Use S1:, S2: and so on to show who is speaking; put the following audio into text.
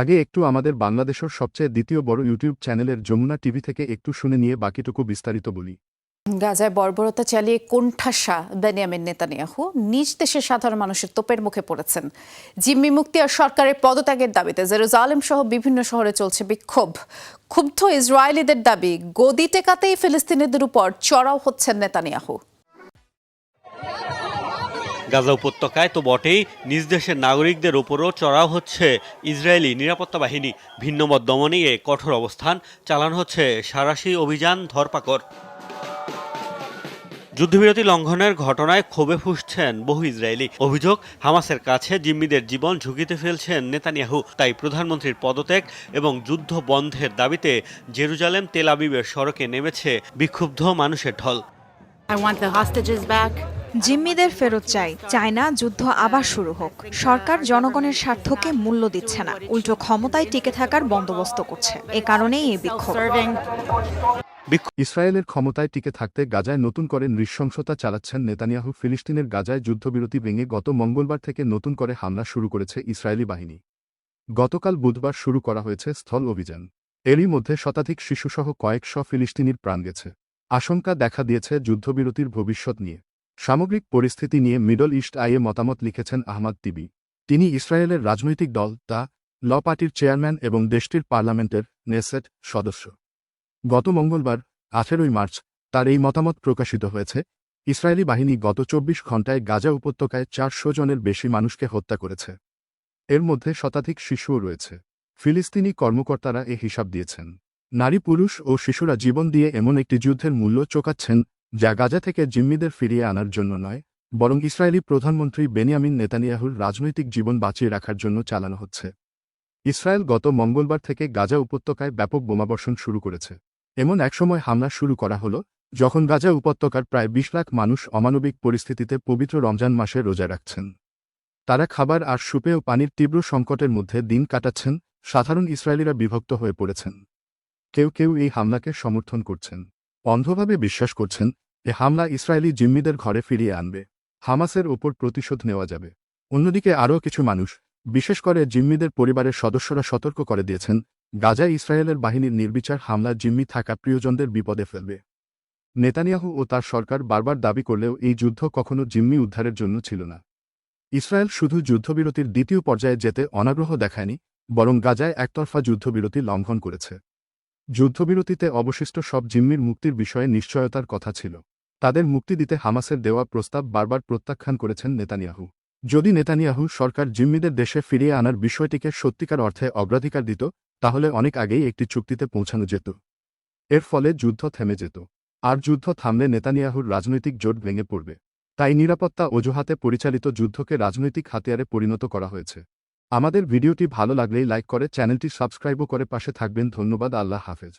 S1: আগে একটু আমাদের বাংলাদেশের সবচেয়ে দ্বিতীয় বড় ইউটিউব চ্যানেলের যমুনা টিভি থেকে একটু শুনে নিয়ে বাকিটুকু বিস্তারিত বলি
S2: গাজায় বর্বরতা চালিয়ে কোণঠাসা বেনিয়ামের নেতানিয়াহু নিজ দেশের সাধারণ মানুষের তোপের মুখে পড়েছেন জিম্মি মুক্তি আর সরকারের পদত্যাগের দাবিতে জেরুজালেম সহ বিভিন্ন শহরে চলছে বিক্ষোভ ক্ষুব্ধ ইসরায়েলিদের দাবি গদি টেকাতেই ফিলিস্তিনিদের উপর চড়াও হচ্ছেন নেতানিয়াহু
S3: গাজা উপত্যকায় তো বটেই নিজ দেশের নাগরিকদের ওপরও চড়াও হচ্ছে ইসরায়েলি নিরাপত্তা বাহিনী ভিন্নমত দমনে এ কঠোর অবস্থান চালানো হচ্ছে সারাশি অভিযান ধরপাকড় যুদ্ধবিরতি লঙ্ঘনের ঘটনায় ক্ষোভে ফুসছেন বহু ইসরায়েলি অভিযোগ হামাসের কাছে জিম্মিদের জীবন ঝুঁকিতে ফেলছেন নেতানিয়াহু তাই প্রধানমন্ত্রীর পদত্যাগ এবং যুদ্ধ বন্ধের দাবিতে জেরুজালেম তেল আবিবের সড়কে নেমেছে বিক্ষুব্ধ মানুষের ঢল
S4: I want the hostages back. জিম্মিদের ফেরত চাই চায় না যুদ্ধ আবার শুরু হোক সরকার জনগণের স্বার্থকে মূল্য দিচ্ছে না উল্টো ক্ষমতায় টিকে থাকার বন্দোবস্ত করছে এ কারণেই এই বিক্ষোভ
S1: ইসরায়েলের ক্ষমতায় টিকে থাকতে গাজায় নতুন করে নৃশংসতা চালাচ্ছেন নেতানিয়াহু ফিলিস্তিনের গাজায় যুদ্ধবিরতি ভেঙে গত মঙ্গলবার থেকে নতুন করে হামলা শুরু করেছে ইসরায়েলি বাহিনী গতকাল বুধবার শুরু করা হয়েছে স্থল অভিযান এরই মধ্যে শতাধিক শিশুসহ কয়েকশ ফিলিস্তিনির প্রাণ গেছে আশঙ্কা দেখা দিয়েছে যুদ্ধবিরতির ভবিষ্যৎ নিয়ে সামগ্রিক পরিস্থিতি নিয়ে মিডল ইস্ট আইয়ে মতামত লিখেছেন আহমদ তিবি তিনি ইসরায়েলের রাজনৈতিক দল তা ল পার্টির চেয়ারম্যান এবং দেশটির পার্লামেন্টের নেসেট সদস্য গত মঙ্গলবার আঠেরোই মার্চ তার এই মতামত প্রকাশিত হয়েছে ইসরায়েলি বাহিনী গত চব্বিশ ঘণ্টায় গাজা উপত্যকায় চারশো জনের বেশি মানুষকে হত্যা করেছে এর মধ্যে শতাধিক শিশুও রয়েছে ফিলিস্তিনি কর্মকর্তারা এ হিসাব দিয়েছেন নারী পুরুষ ও শিশুরা জীবন দিয়ে এমন একটি যুদ্ধের মূল্য চোকাচ্ছেন যা গাজা থেকে জিম্মিদের ফিরিয়ে আনার জন্য নয় বরং ইসরায়েলি প্রধানমন্ত্রী বেনিয়ামিন নেতানিয়াহুর রাজনৈতিক জীবন বাঁচিয়ে রাখার জন্য চালানো হচ্ছে ইসরায়েল গত মঙ্গলবার থেকে গাজা উপত্যকায় ব্যাপক বোমাবর্ষণ শুরু করেছে এমন একসময় হামলা শুরু করা হল যখন গাজা উপত্যকার প্রায় বিশ লাখ মানুষ অমানবিক পরিস্থিতিতে পবিত্র রমজান মাসে রোজা রাখছেন তারা খাবার আর সুপে ও পানির তীব্র সংকটের মধ্যে দিন কাটাচ্ছেন সাধারণ ইসরায়েলিরা বিভক্ত হয়ে পড়েছেন কেউ কেউ এই হামলাকে সমর্থন করছেন অন্ধভাবে বিশ্বাস করছেন এ হামলা ইসরায়েলি জিম্মিদের ঘরে ফিরিয়ে আনবে হামাসের ওপর প্রতিশোধ নেওয়া যাবে অন্যদিকে আরও কিছু মানুষ বিশেষ করে জিম্মিদের পরিবারের সদস্যরা সতর্ক করে দিয়েছেন গাজা ইসরায়েলের বাহিনীর নির্বিচার হামলা জিম্মি থাকা প্রিয়জনদের বিপদে ফেলবে নেতানিয়াহু ও তার সরকার বারবার দাবি করলেও এই যুদ্ধ কখনো জিম্মি উদ্ধারের জন্য ছিল না ইসরায়েল শুধু যুদ্ধবিরতির দ্বিতীয় পর্যায়ে যেতে অনাগ্রহ দেখায়নি বরং গাজায় একতরফা যুদ্ধবিরতি লঙ্ঘন করেছে যুদ্ধবিরতিতে অবশিষ্ট সব জিম্মির মুক্তির বিষয়ে নিশ্চয়তার কথা ছিল তাদের মুক্তি দিতে হামাসের দেওয়া প্রস্তাব বারবার প্রত্যাখ্যান করেছেন নেতানিয়াহু যদি নেতানিয়াহু সরকার জিম্মিদের দেশে ফিরিয়ে আনার বিষয়টিকে সত্যিকার অর্থে অগ্রাধিকার দিত তাহলে অনেক আগেই একটি চুক্তিতে পৌঁছানো যেত এর ফলে যুদ্ধ থেমে যেত আর যুদ্ধ থামলে নেতানিয়াহুর রাজনৈতিক জোট ভেঙে পড়বে তাই নিরাপত্তা অজুহাতে পরিচালিত যুদ্ধকে রাজনৈতিক হাতিয়ারে পরিণত করা হয়েছে আমাদের ভিডিওটি ভালো লাগলেই লাইক করে চ্যানেলটি সাবস্ক্রাইবও করে পাশে থাকবেন ধন্যবাদ আল্লাহ হাফেজ